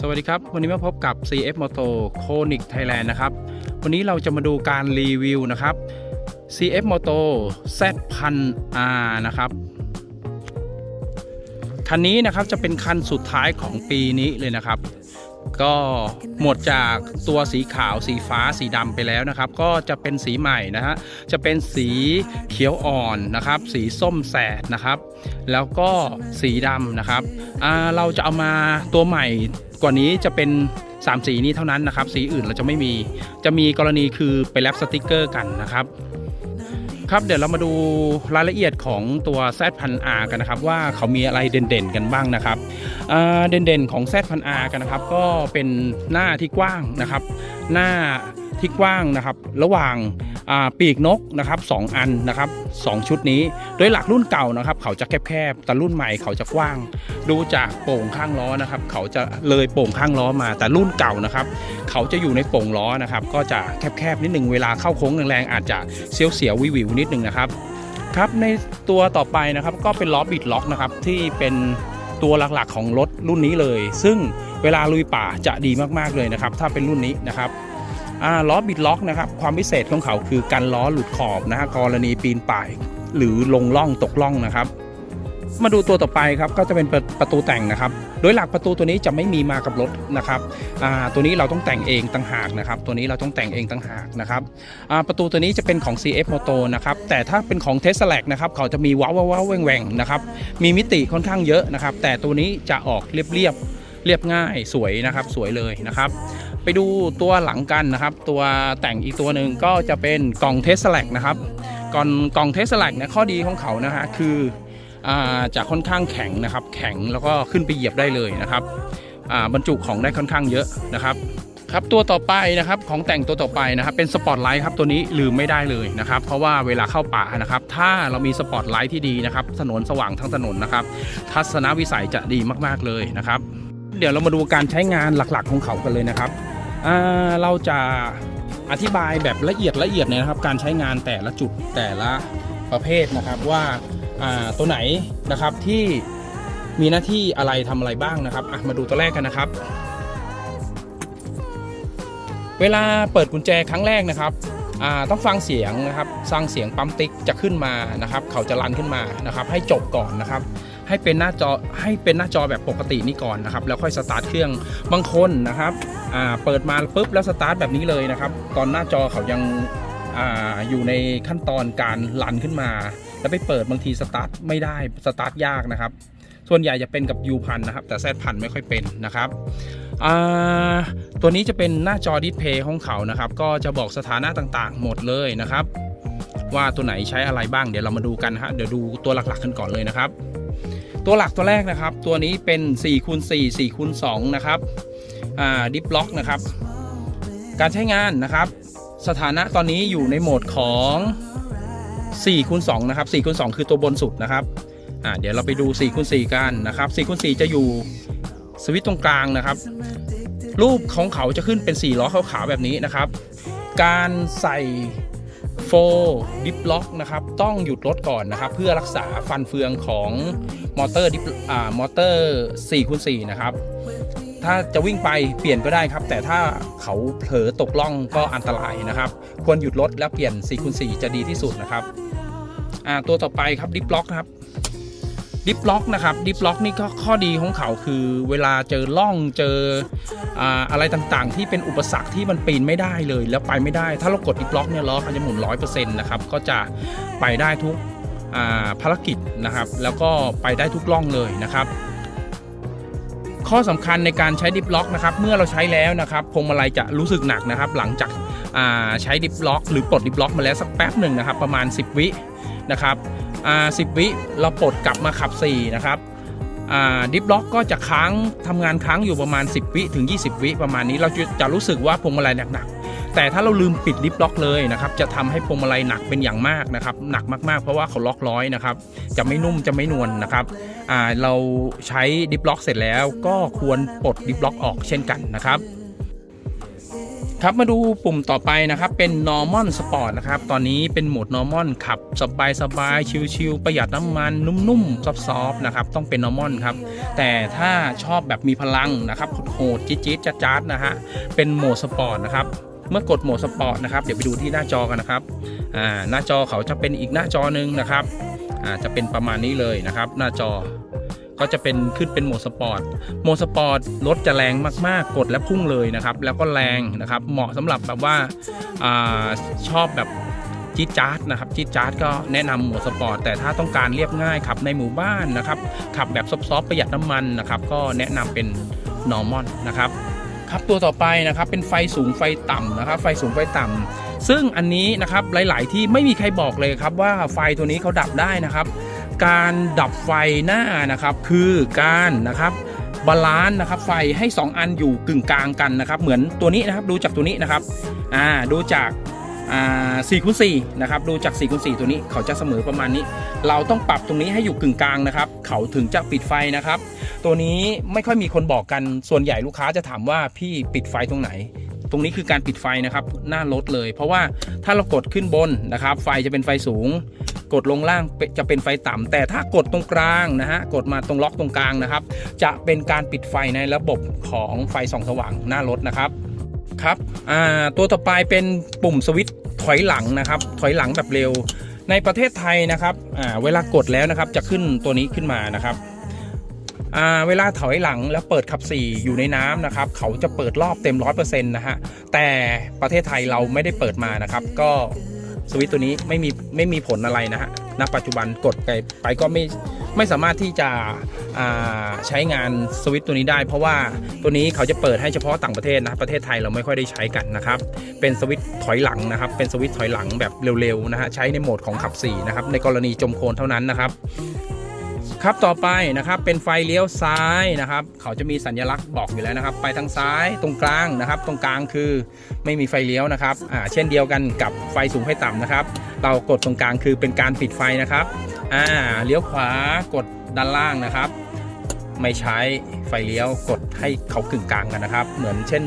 สวัสดีครับ วันนี้มาพบกับ CF Moto Conic Thailand นะครับ วันนี้เราจะมาดูการรีวิวนะครับ CF Moto Z 1 0 0 R นะครับ คันนี้นะครับจะเป็นคันสุดท้ายของปีนี้เลยนะครับ ก็หมดจากตัวสีขาวสีฟ้าสีดำไปแล้วนะครับ ก็จะเป็นสีใหม่นะฮะจะเป็นสีเขียวอ่อนนะครับ สีส้มแสดนะครับ แล้วก็สีดำนะครับเราจะเอามาตัวใหม่ กว่านี้จะเป็น 3 สีนี้เท่านั้นนะครับ สีอื่นเราจะไม่มี จะมีกรณีคือไปแลปสติกเกอร์กันนะครับ ครับเดี๋ยวเรามาดูรายละเอียดของตัว Z พัน R กันนะครับ ว่าเขามีอะไรเด่นๆกันบ้างนะครับอ่าเด่นๆของ Z พัน R กันนะครับ ก็เป็นหน้าที่กว้างนะครับ หน้า ที่กว้างนะครับ ระหว่างปีกนกนะครับสองอันนะครับสองชุดนี้ โดยหลักรุ่นเก่านะครับ เขาจะแคบๆแต่รุ่นใหม่เขาจะกว้าง ดูจากโป่งข้างล้อนะครับ เขาจะเลยโป่งข้างล้อมา แต่รุ่นเก่านะครับ เขาจะอยู่ในโป่งล้อนะครับ ก็จะแคบๆนิดหนึ่งเวลาเข้าโค้งแรงๆอาจจะเสียวเสียวๆวิววิวๆนิดหนึ่งนะครับครับในตัวต่อไปนะครับก็เป็นล้อบิดล็อกนะครับที่เป็นตัวหลักๆของรถรุ่นนี้เลย ซึ่งเวลาลุยป่าจะดีมากๆเลยนะครับ ถ้าเป็นรุ่นนี้นะครับ ล้อบิดล็อกนะครับความพิเศษของเขาคือกันล้อหลุดขอบนะฮะกรณีปีนป่าย หรือลงล่องตกล่องนะครับ มาดูตัวต่อไปครับก็จะเป็นประประตูแต่งนะครับ โดยหลักประตูตัวนี้จะไม่มีมากับรถนะครับตัวนี้เราต้องแต่งเองต่างหากนะครับ ตัวนี้เราต้องแต่งเองต่างหากนะครับประตูตัวนี้จะเป็นของ CF Moto นะครับแต่ถ้าเป็นของ t e s l a นะครับเขาจะมีว้าวว้าวแหว่งแหว่งนะครับมีมิติค่อนข้างเยอะนะครับ แต่ตัวนี้จะออกเรียบเรียบเรียบง่ายสวยนะครับสวยเลยนะครับ ไปดูตัวหลังกันนะครับ ตัวแต่งอีกตัวหนึ่งก็จะเป็นกล่องเทสแลกนะครับกล่องกล่องเทสแลกเนี่ยข้อดีของเขานะฮะคืออ่าจะค่อนข้างแข็งนะครับ แข็งแล้วก็ขึ้นไปเหยียบได้เลยนะครับอ่าบรรจุของได้ค่อนข้างเยอะนะครับครับตัวต่อไปนะครับของแต่งตัวต่อไปนะครับเป็นสปอตไลท์ครับตัวนี้ลืมไม่ได้เลยนะครับ เพราะว่าเวลาเข้าป่านะครับ ถ้าเรามีสปอตไลท์ที่ดีนะครับถนนสว่างทั้งถนนนะครับ ทัศนวิสัยจะดีมากๆเลยนะครับ เดี๋ยวเรามาดูการใช้งานหลักๆของเขากันเลยนะครับ เราจะอธิบายแบบละเอียดละเอียดเนี่ยนะครับการใช้งานแต่ละจุดแต่ละประเภทนะครับว่าตัวไหนนะครับที่มีหน้าที่อะไรทำอะไรบ้างนะครับมาดูตัวแรกกันนะครับ เวลาเปิดกุญแจครั้งแรกนะครับต้องฟังเสียงนะครับฟังเสียงปั๊มติ๊กจะขึ้นมานะครับ เขาจะรันขึ้นมานะครับ ให้จบก่อนนะครับ ให้เป็นหน้าจอให้เป็นหน้าจอแบบปกตินี่ก่อนนะครับ แล้วค่อยสตาร์ทเครื่องบางคนนะครับ เปิดมาปุ๊บแล้วสตาร์ทแบบนี้เลยนะครับ ตอนหน้าจอเขายังออยู่ในขั้นตอนการรันขึ้นมา แล้วไปเปิดบางทีสตาร์ทไม่ได้สตาร์ทยากนะครับ ส่วนใหญ่จะเป็นกับ U พันนะครับ แต่ Z พันไม่ค่อยเป็นนะครับตัวนี้จะเป็นหน้าจอดิสเพย์ของเขานะครับ ก็จะบอกสถานะต่างๆ หมดเลยนะครับ ว่าตัวไหนใช้อะไรบ้างเดี๋ยวเรามาดูกันฮะเดี๋ยวดูตัวหลักๆกันก่อนเลยนะครับ ตัวหลักตัวแรกนะครับ ตัวนี้เป็น4คูณ4 4คูณ2นะครับ ดิฟล็อกนะครับ การใช้งานนะครับ สถานะตอนนี้อยู่ในโหมดของ4คูณ2นะครับ4คูณ2คือตัวบนสุดนะครับอ่าเดี๋ยวเราไปดู4คูณ4กันนะครับ4คูณ4จะอยู่สวิตช์ตรงกลางนะครับ รูปของเขาจะขึ้นเป็น4ล้อขาวๆแบบนี้นะครับ การใส่โฟดิฟล็อกนะครับต้องหยุดรถก่อนนะครับ เพื่อรักษาฟันเฟืองของมอเตอร์ดิฟอ่ามอเตอร์4คูณ4นะครับ ถ้าจะวิ่งไปเปลี่ยนก็ได้ครับ แต่ถ้าเขาเผลอตกล่องก็อันตรายนะครับ ควรหยุดรถแล้วเปลี่ยน4คูณ4จะดีที่สุดนะครับตัวต่อไปครับดิฟล็อกครับดิฟล็อกนะครับดิฟล็อกนี่ก็ข้อดีของเขาคือเวลาเจอล่องเจออ่าอะไรต่างๆ ที่เป็นอุปสรรคที่มันปีนไม่ได้เลยแล้วไปไม่ได้ ถ้าเรากดดิฟล็อกเนี่ยล้อเขาจะหมุน100%นะครับก็จะไปได้ทุกภารกิจนะครับ แล้วก็ไปได้ทุกล่องเลยนะครับ ข้อสำคัญในการใช้ดิฟล็อกนะครับเมื่อเราใช้แล้วนะครับพวงมาลัยจะรู้สึกหนักนะครับ หลังจากใช้ดิฟล็อก หรือปลดดิฟล็อกมาแล้วสักแป๊บหนึ่งนะครับ ประมาณ 10 วินะครับสิบวิเราปลดกลับมาขับ4นะครับดิฟล็อกก็จะค้างทำงานค้างอยู่ประมาณ 10 วิถึง 20 วิประมาณนี้เราจะจะรู้สึกว่าพวงมาลัยหนักๆ แต่ถ้าเราลืมปิดดิฟล็อกเลยนะครับจะทำให้พวงมาลัยหนักเป็นอย่างมากนะครับหนักมากๆ เพราะว่าเขาล็อกร้อยนะครับจะไม่นุ่มจะไม่นวลนะครับเราใช้ดิฟล็อกเสร็จแล้วก็ควรปลดดิฟล็อกออกเช่นกันนะครับครับมาดูปุ่มต่อไปนะครับเป็น normal sport นะครับตอนนี้เป็นโหมด normal ขับสบายสบายชิลๆประหยัดน้ำมันนุ่มๆซอฟๆนะครับต้องเป็น normal ครับแต่ถ้าชอบแบบมีพลังนะครับโหดจี๊ดจ๊าดๆนะฮะเป็นโหมดสปอร์ตนะครับ เมื่อกดโหมดสปอร์ตนะครับ เดี๋ยวไปดูที่หน้าจอกันนะครับอ่าหน้าจอเขาจะเป็นอีกหน้าจอหนึ่งนะครับอ่าจะเป็นประมาณนี้เลยนะครับ หน้าจอก็จะเป็นขึ้นเป็นโหมดสปอร์ต โหมดสปอร์ตรถจะแรงมากๆ กดและพุ่งเลยนะครับ แล้วก็แรงนะครับ เหมาะสำหรับแบบว่าอาชอบแบบจี๊ดจ๊าดนะครับจี๊ดจ๊าดก็แนะนำโหมดสปอร์ต แต่ถ้าต้องการเรียบง่ายขับในหมู่บ้านนะครับ ขับแบบซอฟๆประหยัดน้ำมันนะครับ ก็แนะนำเป็น normal นะครับ ครับตัวต่อไปนะครับเป็นไฟสูงไฟต่ำนะครับ ไฟสูงไฟต่ำซึ่งอันนี้นะครับหลาย ๆ ที่ไม่มีใครบอกเลยครับว่าไฟตัวนี้เขาดับได้นะครับ การดับไฟหน้านะครับคือการนะครับบาลานซ์นะครับไฟให้ 2 อันอยู่กึ่งกลางกันนะครับ เหมือนตัวนี้นะครับดูจากตัวนี้นะครับอ่าดูจาก อ่า4คูณ4นะครับดูจาก4คูณ4ตัวนี้เขาจะเสมอประมาณนี้ เราต้องปรับตรงนี้ให้อยู่กึ่งกลางนะครับ เขาถึงจะปิดไฟนะครับ ตัวนี้ไม่ค่อยมีคนบอกกันส่วนใหญ่ลูกค้าจะถามว่าพี่ปิดไฟตรงไหน ตรงนี้คือการปิดไฟนะครับหน้ารถเลย เพราะว่าถ้าเรากดขึ้นบนนะครับ ไฟจะเป็นไฟสูง กดลงล่างจะเป็นไฟต่ำแต่ถ้ากดตรงกลางนะฮะกดมาตรงล็อกตรงกลางนะครับ จะเป็นการปิดไฟในระบบของไฟส่องสว่างหน้ารถนะครับครับตัวต่อไปเป็นปุ่มสวิตช์ ถอยหลังนะครับ ถอยหลังแบบเร็ว ในประเทศไทยนะครับเวลากดแล้วนะครับจะขึ้นตัวนี้ขึ้นมานะครับเวลาถอยหลังแล้วเปิดขับ4อยู่ในน้ำนะครับ เขาจะเปิดรอบเต็ม100%นะฮะแต่ประเทศไทยเราไม่ได้เปิดมานะครับ ก็สวิตตัวนี้ไม่มีไม่มีผลอะไรนะฮะณปัจจุบันกดไปไปก็ไม่ ไม่สามารถที่จะใช้งานสวิตตัวนี้ได้ เพราะว่าตัวนี้เขาจะเปิดให้เฉพาะต่างประเทศนะประเทศไทยเราไม่ค่อยได้ใช้กันนะครับเป็นสวิตถอยหลังนะครับ เป็นสวิตถอยหลังแบบเร็วๆนะฮะใช้ในโหมดของขับ4นะครับในกรณีจมโคลนเท่านั้นนะครับ ครับต่อไปนะครับเป็นไฟเลี้ยวซ้ายนะครับ เขาจะมีสัญลักษณ์บอกอยู่แล้วนะครับ ไปทางซ้ายตรงกลางนะครับ ตรงกลางคือไม่มีไฟเลี้ยวนะครับอ่าเช่นเดียวกันกับไฟสูงไฟต่ำนะครับ เรากดตรงกลางคือเป็นการปิดไฟนะครับอ่าเลี้ยวขวากดด้านล่างนะครับ ไม่ใช้ไฟเลี้ยวกดให้เขากึ่งกลางกันนะครับ เหมือนเช่น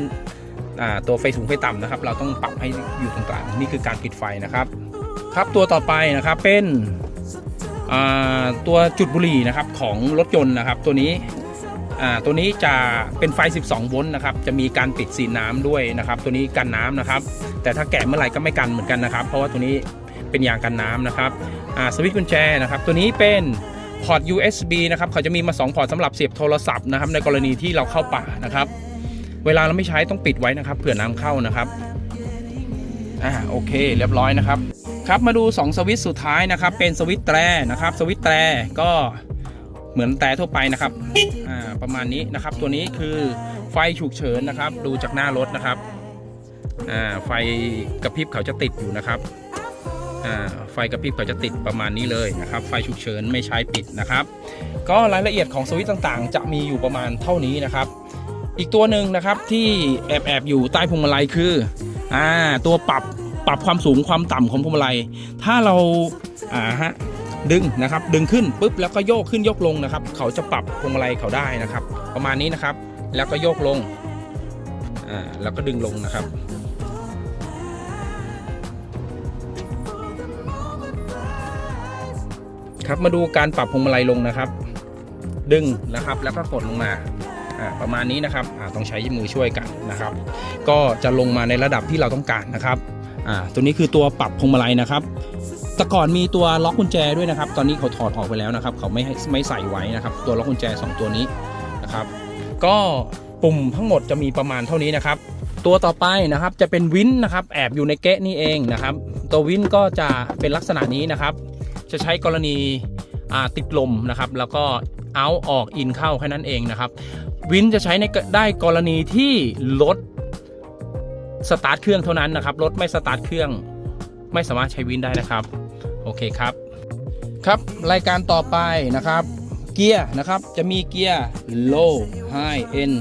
อ่าตัวไฟสูงไฟต่ำนะครับ เราต้องปรับให้อยู่ตรงกลางนี่คือการปิดไฟนะครับ ครับตัวต่อไปนะครับเป็น ตัวจุดบุหรี่นะครับของรถยนต์นะครับ ตัวนี้ตัวนี้จะเป็นไฟ 12 โวลต์นะครับ จะมีการปิดสีน้ำด้วยนะครับ ตัวนี้กันน้ำนะครับ แต่ถ้าแกะเมื่อไหร่ก็ไม่กันเหมือนกันนะครับ เพราะว่าตัวนี้เป็นยางกันน้ำนะครับสวิตช์กุญแจนะครับ ตัวนี้เป็นพอร์ต USB นะครับ เขาจะมีมา 2 พอร์ตสำหรับเสียบโทรศัพท์นะครับ ในกรณีที่เราเข้าป่านะครับ เวลาเราไม่ใช้ต้องปิดไว้นะครับ เผื่อน้ำเข้านะครับ อ่า โอเค เรียบร้อยนะครับ ครับมาดู 2 สวิตช์สุดท้ายนะครับ เป็นสวิตช์แตรนะครับ สวิตช์แตรก็เหมือนแต่ทั่วไปนะครับอ่าประมาณนี้นะครับ ตัวนี้คือไฟฉุกเฉินนะครับ ดูจากหน้ารถนะครับอ่าไฟกระพริบเขาจะติดอยู่นะครับอ่าไฟกระพริบเขาจะติดประมาณนี้เลยนะครับ ไฟฉุกเฉินไม่ใช้ปิดนะครับ ก็รายละเอียดของสวิตช์ต่างๆ จะมีอยู่ประมาณเท่านี้นะครับ อีกตัวหนึ่งนะครับที่แอบแอบๆอยู่ใต้พวงมาลัยคืออ่าตัวปรับ ปรับความสูงความต่ำของพวงมาลัย ถ้าเราอ่าฮะดึงนะครับดึงขึ้นปุ๊บแล้วก็โยกขึ้นโยกลงนะครับ เขาจะปรับพวงมาลัยเขาได้นะครับ ประมาณนี้นะครับ แล้วก็โยกลงอ่าแล้วก็ดึงลงนะครับครับมาดูการปรับพวงมาลัยลงนะครับ ดึงนะครับแล้วก็กดลงมาประมาณนี้นะครับต้องใช้มือช่วยกันนะครับ ก็จะลงมาในระดับที่เราต้องการนะครับ อ่าตัวนี้คือตัวปรับพวงมาลัยนะครับแต่ก่อนมีตัวล็อกกุญแจด้วยนะครับ ตอนนี้เขาถอดออกไปแล้วนะครับ เขาไม่ให้ไม่ใส่ไว้นะครับ ตัวล็อกกุญแจ 2 ตัวนี้นะครับ ก็ปุ่มทั้งหมดจะมีประมาณเท่านี้นะครับ ตัวต่อไปนะครับจะเป็นวินนะครับ แอบอยู่ในเกะนี่เองนะครับ ตัววินก็จะเป็นลักษณะนี้นะครับ จะใช้กรณีติดลมนะครับ แล้วก็เอาออกอินเข้าแค่นั้นเองนะครับ วินจะใช้ในได้กรณีที่รถ สตาร์ทเครื่องเท่านั้นนะครับ รถไม่สตาร์ทเครื่อง ไม่สามารถใช้วินได้นะครับ โอเคครับ ครับรายการต่อไปนะครับ เกียร์นะครับจะมีเกียร์ low high n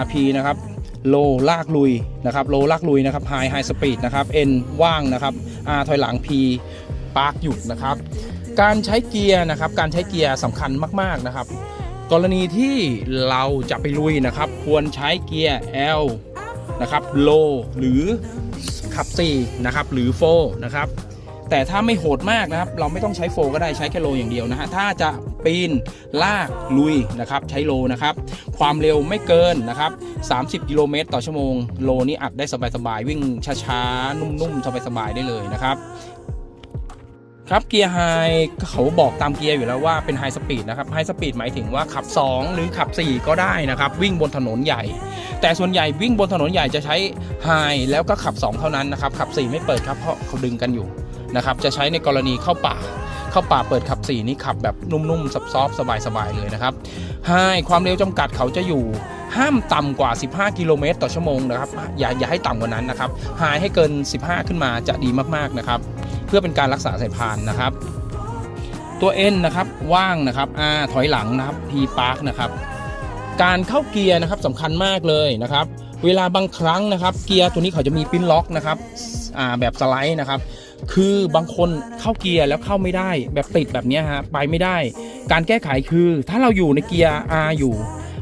rp นะครับ low ลากลุยนะครับ low ลากลุยนะครับ high high speed นะครับ n ว่างนะครับ r ถอยหลัง p ปาร์กหยุดนะครับ การใช้เกียร์นะครับ การใช้เกียร์สำคัญมาก ๆนะครับ กรณีที่เราจะไปลุยนะครับ ควรใช้เกียร์ L นะครับโลหรือขับ4นะครับหรือโฟนะครับแต่ถ้าไม่โหดมากนะครับ เราไม่ต้องใช้โฟก็ได้ใช้แค่โลอย่างเดียวนะฮะถ้าจะปีนลากลุยนะครับ ใช้โลนะครับ ความเร็วไม่เกินนะครับ 30 กิโลเมตรต่อชั่วโมง โลนี้อัดได้สบายๆวิ่งช้าๆนุ่มๆสบายๆได้เลยนะครับ ครับเกียร์ไฮเขาบอกตามเกียร์อยู่แล้วว่าเป็นไฮสปีดนะครับไฮสปีดหมายถึงว่าขับ 2 หรือขับ 4 ก็ได้นะครับ วิ่งบนถนนใหญ่ แต่ส่วนใหญ่วิ่งบนถนนใหญ่จะใช้ไฮแล้วก็ขับ 2 เท่านั้นนะครับ ขับ 4 ไม่เปิดครับเพราะเขาดึงกันอยู่นะครับจะใช้ในกรณีเข้าป่า เข้าป่าเปิดขับ 4 นี่ขับแบบนุ่มๆซอฟๆสบายๆเลยนะครับไฮความเร็วจำกัดเขาจะอยู่ห้ามต่ำกว่า 15 กิโลเมตรต่อชั่วโมงนะครับอย่าอย่าให้ต่ำกว่านั้นนะครับไฮให้เกิน 15 ขึ้นมาจะดีมากๆนะครับ เพื่อเป็นการรักษาสายพานนะครับ ตัว N นะครับว่างนะครับ R ถอยหลังนะครับ P Park นะครับการเข้าเกียร์นะครับสำคัญมากเลยนะครับ เวลาบางครั้งนะครับ เกียร์ตัวนี้เขาจะมีปิ้นล็อกนะครับอ่าแบบสไลด์นะครับ คือบางคนเข้าเกียร์แล้วเข้าไม่ได้ แบบติดแบบนี้ฮะไปไม่ได้ การแก้ไขคือถ้าเราอยู่ในเกียร์ R อยู่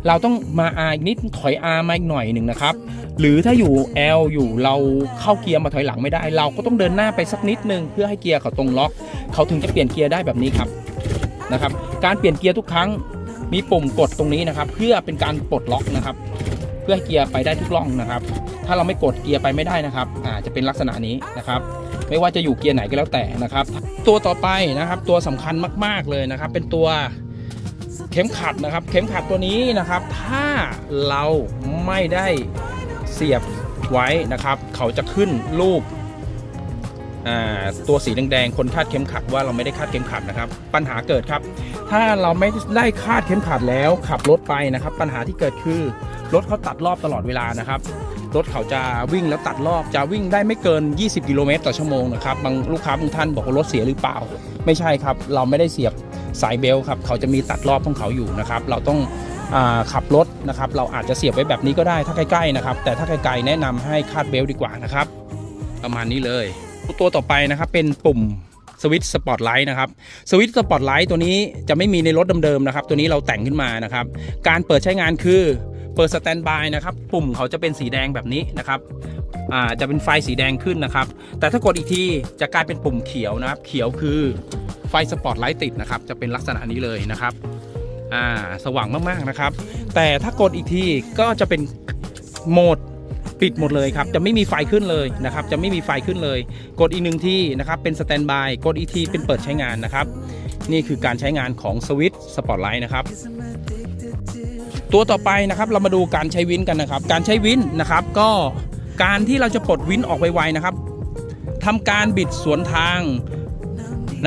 เราต้องมา R อีกนิดถอย R มาอีกหน่อยหนึ่งนะครับ หรือถ้าอยู่ L อยู่เราเข้าเกียร์มาถอยหลังไม่ได้ เราก็ต้องเดินหน้าไปสักนิดนึงเพื่อให้เกียร์เขาตรงล็อก เขาถึงจะเปลี่ยนเกียร์ได้แบบนี้ครับนะครับ การเปลี่ยนเกียร์ทุกครั้งมีปุ่มกดตรงนี้นะครับ เพื่อเป็นการปลดล็อกนะครับ เพื่อให้เกียร์ไปได้ทุกร่องนะครับ ถ้าเราไม่กดเกียร์ไปไม่ได้นะครับอาจจะเป็นลักษณะนี้นะครับ ไม่ว่าจะอยู่เกียร์ไหนก็แล้วแต่นะครับ ตัวต่อไปนะครับ ตัวสำคัญมาก ๆเลยนะครับ เป็นตัว ข็มขัดนะครับ เข็มขัดตัวนี้นะครับ ถ้าเราไม่ได้เสียบไว้นะครับ เขาจะขึ้นรูปตัวสีแดงๆคนคาดเข็มขัดว่าเราไม่ได้คาดเข็มขัดนะครับ ปัญหาเกิดครับ ถ้าเราไม่ได้คาดเข็มขัดแล้วขับรถไปนะครับ ปัญหาที่เกิดคือรถเขาตัดรอบตลอดเวลานะครับรถเขาจะวิ่งแล้วตัดรอบจะวิ่งได้ไม่เกิน 20 กิโลเมตรต่อชั่วโมงนะครับบางลูกค้าบางท่านบอกว่ารถเสียหรือเปล่า ไม่ใช่ครับ เราไม่ได้เสียบ สายเบลต์ครับเขาจะมีตัดรอบของเขาอยู่นะครับ เราต้องอขับรถนะครับ เราอาจจะเสียบไว้แบบนี้ก็ได้ถ้าใกล้ๆนะครับ แต่ถ้าไกลๆแนะนำให้คาดเบลต์ดีกว่านะครับ ประมาณนี้เลยตัวต่อไปนะครับเป็นปุ่มสวิตช์สปอตไลท์นะครับสวิตช์สปอตไลท์ตัวนี้จะไม่มีในรถเดิมๆนะครับ ตัวนี้เราแต่งขึ้นมานะครับ การเปิดใช้งานคือ เปิดสแตนบายนะครับ ปุ่มเขาจะเป็นสีแดงแบบนี้นะครับอ่าจะเป็นไฟสีแดงขึ้นนะครับ แต่ถ้ากดอีกทีจะกลายเป็นปุ่มเขียวนะครับ เขียวคือไฟสปอตไลท์ติดนะครับ จะเป็นลักษณะนี้เลยนะครับอ่าสว่างมากๆนะครับ แต่ถ้ากดอีกทีก็จะเป็นโหมดปิดหมดเลยครับ จะไม่มีไฟขึ้นเลยนะครับ จะไม่มีไฟขึ้นเลย กดอีกหนึ่งที่นะครับ เป็นสแตนบาย กดอีกทีเป็นเปิดใช้งานนะครับ นี่คือการใช้งานของสวิตช์สปอตไลท์นะครับ ตัวต่อไปนะครับเรามาดูการใช้วินกันนะครับ การใช้วินนะครับ ก็การที่เราจะปลดวินออกไวๆนะครับทำการบิดสวนทาง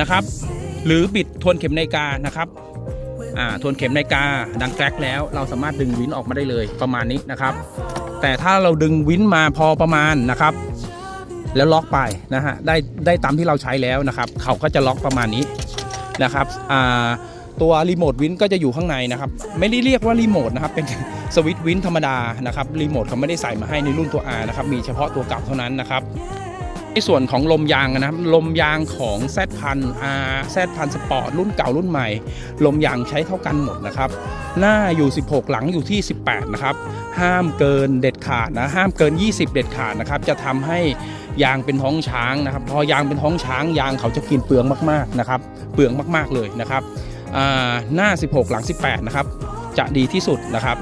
นะครับ หรือบิดทวนเข็มนาฬิกานะครับอ่าทวนเข็มนาฬิกาดังแกรกแล้ว เราสามารถดึงวินออกมาได้เลยประมาณนี้นะครับ แต่ถ้าเราดึงวินมาพอประมาณนะครับ แล้วล็อกไปนะฮะได้ได้ตามที่เราใช้แล้วนะครับ เขาก็จะล็อกประมาณนี้นะครับอ่า ตัวรีโมทวินก็จะอยู่ข้างในนะครับไม่ได้เรียกว่ารีโมทนะครับเป็นสวิตช์วินธรรมดานะครับรีโมทเขาไม่ได้ใส่มาให้ในรุ่นตัว R นะครับมีเฉพาะตัวเก่าเท่านั้นนะครับในส่วนของลมยางนะครับลมยางของ Z พัน R Z พันสปอร์ตรุ่นเก่ารุ่นใหม่ ลมยางใช้เท่ากันหมดนะครับหน้าอยู่ 16 หลังอยู่ที่ 18 นะครับ ห้ามเกินเด็ดขาดนะ ห้ามเกิน 20 เด็ดขาดนะครับ จะทำให้ยางเป็นท้องช้างนะครับ พอยางเป็นท้องช้าง ยางเขาจะกินเปลืองมากๆนะครับ เปลืองมากๆเลยนะครับ หน้า 16 หลัง 18 นะครับ จะดีที่สุดนะครับ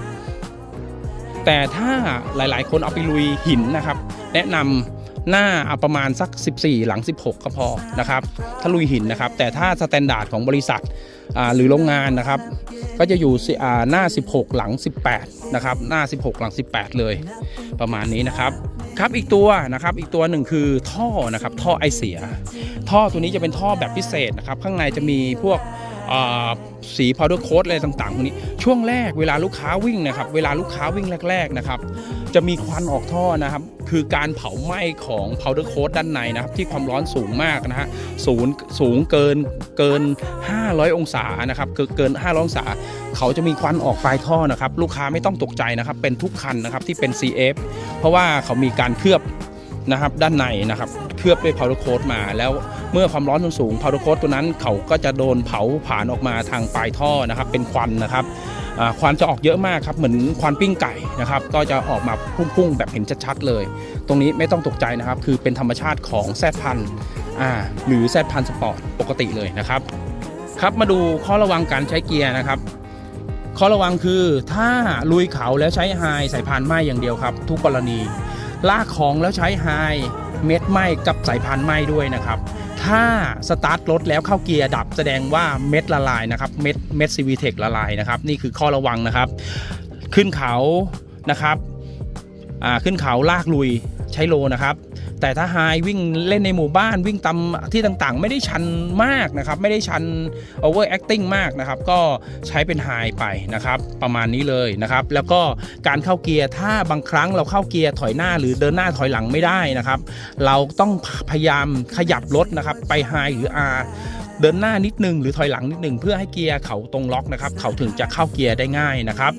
แต่ถ้าหลายๆ คนเอาไปลุยหินนะครับ แนะนำหน้าเอาประมาณสัก 14 หลัง 16 ก็พอนะครับ ถ้าลุยหินนะครับ แต่ถ้าสแตนดาร์ดของบริษัทหรือโรงงานนะครับ ก็จะอยู่หน้า 16 หลัง 18 นะครับ หน้า 16 หลัง 18 เลยประมาณนี้นะครับครับอีกตัวนะครับอีกตัวหนึ่งคือท่อนะครับท่อไอเสีย ท่อตัวนี้จะเป็นท่อแบบพิเศษนะครับ ข้างในจะมีพวก สีพาวเดอร์โค้ดอะไรต่างๆพวกนี้ช่วงแรกเวลาลูกค้าวิ่งนะครับ เวลาลูกค้าวิ่งแรก ๆนะครับ จะมีควันออกท่อนะครับ คือการเผาไหม้ของ powder coat ด้านในนะครับ ที่ความร้อนสูงมากนะฮะสูงสูงเกินเกิน 500 องศานะครับเกินเกิน 500 องศา เขาจะมีควันออกปลายท่อนะครับ ลูกค้าไม่ต้องตกใจนะครับ เป็นทุกคันนะครับที่เป็น CF เพราะว่าเขามีการเคลือบนะครับด้านในนะครับ เคลือบด้วย powder coat มาแล้ว เมื่อความร้อนสูงพาร์โคตตัวนั้นเขาก็จะโดนเผาผลาญออกมาทางปลายท่อนะครับ เป็นควันนะครับควันจะออกเยอะมากครับเหมือนควันปิ้งไก่นะครับ ก็จะออกมาพุ่งๆแบบเห็นชัดๆเลย ตรงนี้ไม่ต้องตกใจนะครับ คือเป็นธรรมชาติของแซดพันหรือแซดพันสปอร์ตปกติเลยนะครับ ครับมาดูข้อระวังการใช้เกียร์นะครับข้อระวังคือถ้าลุยเขาแล้วใช้ไฮใส่พานไหมอย่างเดียวครับ ทุกกรณี ลากของแล้วใช้ไฮเม็ดไหมกับสายพานไหมด้วยนะครับ ถ้าสตาร์ทรถแล้วเข้าเกียร์ดับแสดงว่าเม็ดละลายนะครับ เม็ดเม็ดซีวีเทคละลายนะครับ นี่คือข้อระวังนะครับ ขึ้นเขานะครับอ่าขึ้นเขาลากลุยใช้โลนะครับ แต่ถ้าไฮวิ่งเล่นในหมู่บ้านวิ่งตามที่ต่างๆ ไม่ได้ชันมากนะครับ ไม่ได้ชัน over acting มากนะครับ ก็ใช้เป็นไฮไปนะครับ ประมาณนี้เลยนะครับ แล้วก็การเข้าเกียร์ถ้าบางครั้งเราเข้าเกียร์ถอยหน้าหรือเดินหน้าถอยหลังไม่ได้นะครับ เราต้องพยายามขยับรถนะครับ ไปไฮหรือ R เดินหน้านิดนึงหรือถอยหลังนิดนึงเพื่อให้เกียร์เขาตรงล็อกนะครับ เขาถึงจะเข้าเกียร์ได้ง่ายนะครับ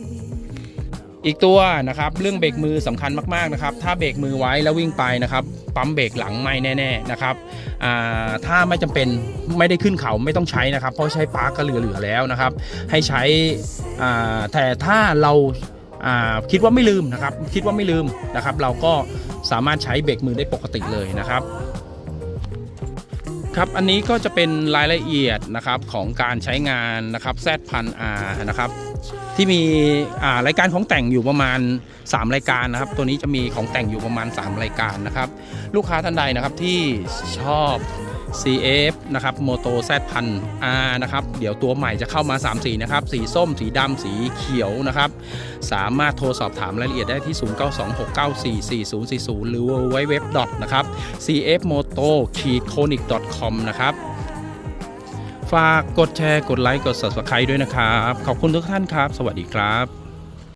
อีกตัวนะครับเรื่องเบรกมือสำคัญมากๆนะครับถ้าเบรกมือไว้แล้ววิ่งไปนะครับปั๊มเบรกหลังไม่แน่ๆนะครับถ้าไม่จำเป็นไม่ได้ขึ้นเขาไม่ต้องใช้นะครับ เพราะใช้ปาร์กก็เหลือๆแล้วนะครับ ให้ใช้แต่ถ้าเราคิดว่าไม่ลืมนะครับ คิดว่าไม่ลืมนะครับ เราก็สามารถใช้เบรกมือได้ปกติเลยนะครับครับอันนี้ก็จะเป็นรายละเอียดนะครับของการใช้งานนะครับ Z พันอานะครับ ที่มีอ่ารายการของแต่งอยู่ประมาณ 3 รายการนะครับ ตัวนี้จะมีของแต่งอยู่ประมาณ 3 รายการนะครับ ลูกค้าท่านใดนะครับที่ชอบ CF นะครับโมโต Z พัน R นะครับ เดี๋ยวตัวใหม่จะเข้ามา 3 สีนะครับ สีส้ม สีดำ สีเขียวนะครับ สามารถโทรสอบถามรายละเอียดได้ที่ 0926944040 หรือ www นะครับ cfmoto conic com นะครับ ฝากกดแชร์ กดไลค์ กด subscribe ด้วยนะครับ ขอบคุณทุกท่านครับ สวัสดีครับ